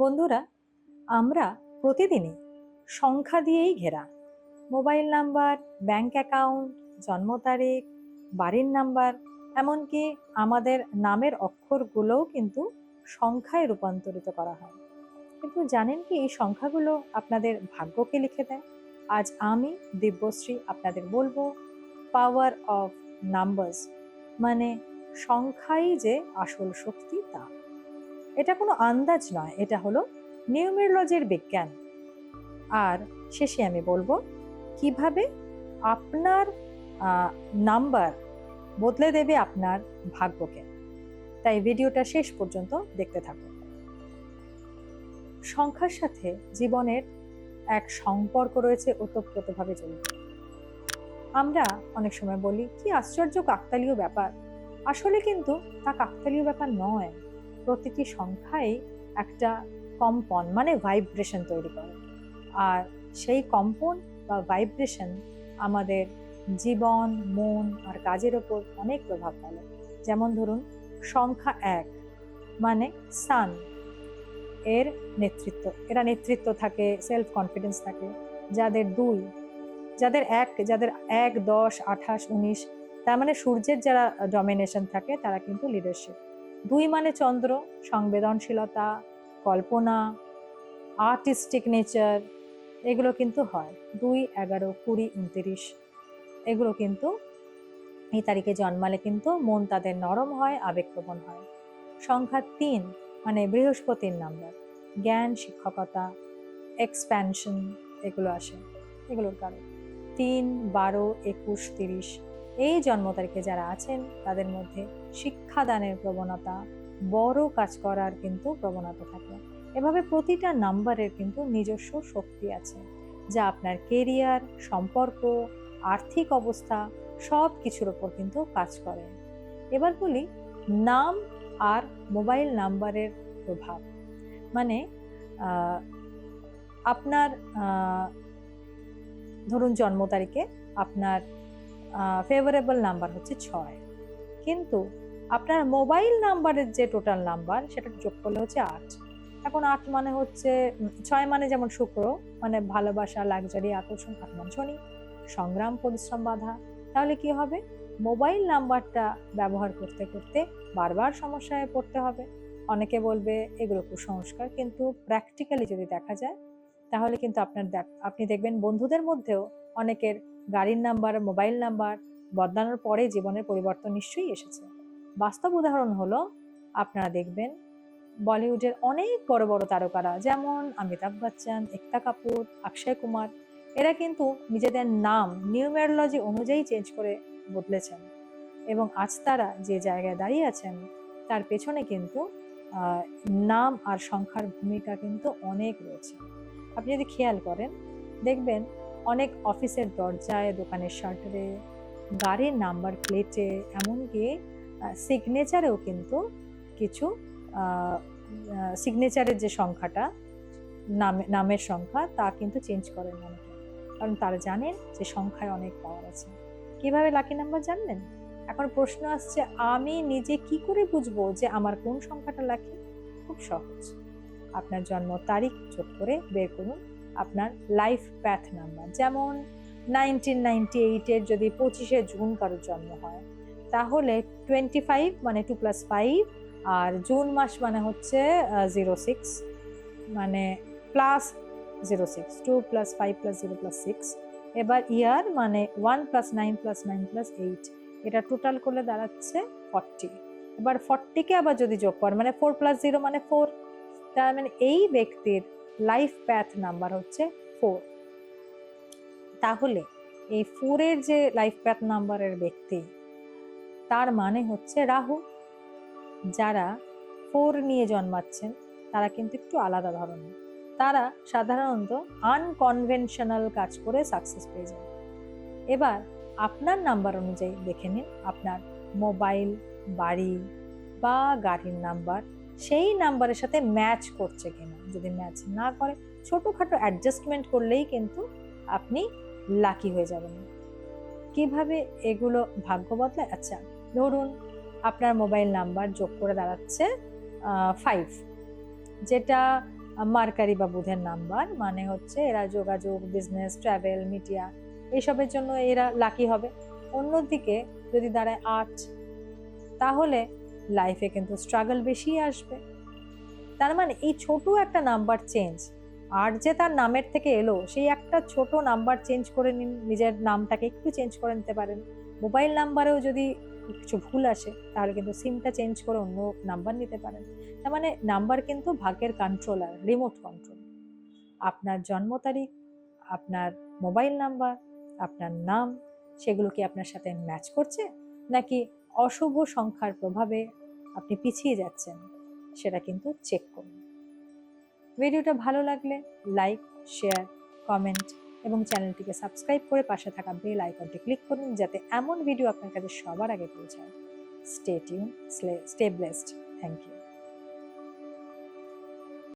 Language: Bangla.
বন্ধুরা, আমরা প্রতিদিনই সংখ্যা দিয়েই ঘেরা। মোবাইল নাম্বার, ব্যাংক অ্যাকাউন্ট, জন্ম তারিখ, বাড়ির নাম্বার, এমনকি আমাদের নামের অক্ষরগুলোও কিন্তু সংখ্যায় রূপান্তরিত করা হয়। কিন্তু জানেন কি, এই সংখ্যাগুলো আপনাদের ভাগ্যকে লিখে দেয়? আজ আমি, দিব্যশ্রী, আপনাদের বলব পাওয়ার অফ নাম্বারস মানে সংখ্যাই যে আসল শক্তি তা। এটা কোনো আন্দাজ নয়, এটা হলো নিউমেরোলজির বিজ্ঞান। আর শেষে আমি বলব কীভাবে আপনার নাম্বার বদলে দেবে আপনার ভাগ্যকে। তাই ভিডিওটা শেষ পর্যন্ত দেখতে থাকুন। সংখ্যার সাথে জীবনের এক সম্পর্ক রয়েছে ওতপ্রোতভাবে জড়িত। আমরা অনেক সময় বলি, কি আশ্চর্য কাকতালীয় ব্যাপার। আসলে কিন্তু তা কাকতালীয় ব্যাপার নয়। প্রতিটি সংখ্যাই একটা কম্পন মানে ভাইব্রেশন তৈরি করে। আর সেই কম্পন বা ভাইব্রেশন আমাদের জীবন, মন আর কাজের ওপর অনেক প্রভাব ফেলে। যেমন ধরুন, সংখ্যা এক মানে সান এর নেতৃত্ব। এরা নেতৃত্ব থাকে সেলফ কনফিডেন্স থাকে। যাদের দুই, যাদের এক যাদের এক, দশ, আঠাশ, উনিশ, তার মানে সূর্যের যারা ডমিনেশন থাকে, তারা কিন্তু লিডারশিপ দুই মানে চন্দ্র, সংবেদনশীলতা, কল্পনা আর্টিস্টিক নেচার এগুলো কিন্তু হয়। দুই, এগারো, কুড়ি, উনতিরিশ, এগুলো কিন্তু এই তারিখে জন্মালে কিন্তু মন তাদের নরম হয়, আবেগপ্রবণ হয়। সংখ্যা তিন মানে বৃহস্পতির নাম্বার জ্ঞান, শিক্ষকতা এক্সপ্যানশন এগুলো আসে, এগুলোর কারণ। তিন, বারো, একুশ, তিরিশ এই জন্ম তারিখে যারা আছেন, তাদের মধ্যে শিক্ষাদানের প্রবণতা বড় কাজ করার কিন্তু প্রবণতা থাকে। এভাবে প্রতিটা নাম্বারের কিন্তু নিজস্ব শক্তি আছে, যা আপনার কেরিয়ার, সম্পর্ক, আর্থিক অবস্থা সব কিছুর ওপর কিন্তু কাজ করে। এবার বলি, নাম আর মোবাইল নাম্বারের প্রভাব। মানে আপনার ধরুন জন্ম তারিখে আপনার ফেভারেবল নাম্বার হচ্ছে ছয়। কিন্তু আপনার মোবাইল নাম্বারের যে টোটাল নাম্বার সেটা যোগ করলে হচ্ছে আট। এখন আট মানে হচ্ছে ছয় মানে যেমন শুক্র মানে ভালোবাসা লাক্সারি আকর্ষণ আট মানে শনি সংগ্রাম, পরিশ্রম, বাধা। তাহলে কি হবে? মোবাইল নাম্বারটা ব্যবহার করতে করতে বারবার সমস্যায় পড়তে হবে। অনেকে বলবে এগুলো কুসংস্কার, কিন্তু প্র্যাকটিক্যালি যদি দেখা যায়, তাহলে কিন্তু আপনার আপনি দেখবেন বন্ধুদের মধ্যেও অনেকের গাড়ির নাম্বার, মোবাইল নাম্বার বদলানোর পরে জীবনের পরিবর্তন নিশ্চয়ই এসেছে। বাস্তব উদাহরণ হলো, আপনারা দেখবেন বলিউডের অনেক বড় বড় তারকারা যেমন অমিতাভ বচ্চন, একতা কাপুর, অক্ষয় কুমার, এরা কিন্তু নিজেদের নাম, নিউমেরোলজি অনুযায়ী চেঞ্জ করে বদলেছেন এবং আজ তারা যে জায়গায় দাঁড়িয়ে আছেন, তার পেছনে কিন্তু নাম আর সংখ্যার ভূমিকা কিন্তু অনেক রয়েছে। আপনি যদি খেয়াল করেন, দেখবেন অনেক অফিসের দরজায়, দোকানের শাটারে, গাড়ির নাম্বার প্লেটে, এমনকি সিগনেচারেও কিন্তু কিছু সিগনেচারের যে সংখ্যাটা, নামে, নামের সংখ্যা, তা কিন্তু চেঞ্জ করেন অনেকে কারণ তারা জানেন যে সংখ্যায় অনেক পাওয়ার আছে। কীভাবে লাকি নাম্বার জানলেন? এখন প্রশ্ন আসছে, আমি নিজে কি করে বুঝব যে আমার কোন সংখ্যাটা লাকি খুব সহজ। আপনার জন্ম তারিখ যোগ করে বের করুন। আপনার লাইফ প্যাথ নাম্বার যেমন নাইনটিন নাইনটি এইটের যদি পঁচিশে জুন কারোর জন্ম হয়, তাহলে টোয়েন্টি ফাইভ মানে টু প্লাস ফাইভ আর জুন মাস মানে হচ্ছে জিরো সিক্স মানে plus zero six two plus five plus zero plus six এবার ইয়ার মানে one plus nine plus nine plus eight এটা টোটাল করলে দাঁড়াচ্ছে ফর্টি এবার ফর্টিকে আবার যদি যোগ কর মানে ফোর প্লাস জিরো মানে ফোর তার মানে এই ব্যক্তির লাইফ প্যাথ নাম্বার হচ্ছে ফোর তাহলে এই ফোরের যে লাইফ প্যাথ নাম্বারের ব্যক্তি, তার মানে হচ্ছে রাহু। যারা ফোর নিয়ে জন্মাচ্ছেন, তারা কিন্তু একটু আলাদা ধরনের। তারা সাধারণত আনকনভেনশনাল কাজ করে সাকসেস পেয়ে যায়। এবার আপনার নাম্বার অনুযায়ী দেখে নিন, আপনার মোবাইল বাড়ি বা গাড়ির নাম্বার সেই নাম্বারের সাথে ম্যাচ করছে কিনা। যদি ম্যাচ না করে, ছোটোখাটো অ্যাডজাস্টমেন্ট করলেই কিন্তু আপনি লাকি হয়ে যাবেন। কীভাবে এগুলো ভাগ্য বদলায়? আচ্ছা ধরুন আপনার মোবাইল নাম্বার যোগ করে দাঁড়াচ্ছে ফাইভ যেটা মার্কারি বা বুধের নাম্বার মানে হচ্ছে এরা যোগাযোগ বিজনেস ট্রাভেল মিডিয়া এইসবের জন্য এরা লাকি হবে। অন্যদিকে যদি দাঁড়ায় আর্ট তাহলে লাইফে কিন্তু স্ট্রাগল বেশি আসবে। তার মানে এই ছোট একটা নাম্বার চেঞ্জ আর যে তার নামের থেকে এলো, সেই একটা ছোট নাম্বার চেঞ্জ করে নিন, নিজের নামটাকে একটু চেঞ্জ করে নিতে পারেন। মোবাইল নাম্বারেও যদি কিছু ভুল আসে, তাহলে কিন্তু সিমটা চেঞ্জ করে অন্য নাম্বার নিতে পারেন। তার মানে নাম্বার কিন্তু ভাগ্যের কন্ট্রোলার রিমোট কন্ট্রোল আপনার জন্ম তারিখ, আপনার মোবাইল নাম্বার আপনার নাম, সেগুলো কি আপনার সাথে ম্যাচ করছে? নাকি অশুভ সংখ্যার প্রভাবে আপনি পিছিয়ে যাচ্ছেন? সেটা কিন্তু চেক করুন। ভিডিওটা ভালো লাগলে লাইক শেয়ার কমেন্ট এবং চ্যানেলটিকে সাবস্ক্রাইব করে পাশে থাকা বেল আইকনটি ক্লিক করুন যাতে এমন ভিডিও আপনার কাছে সবার আগে পৌঁছায়। Stay tune stay blessed thank you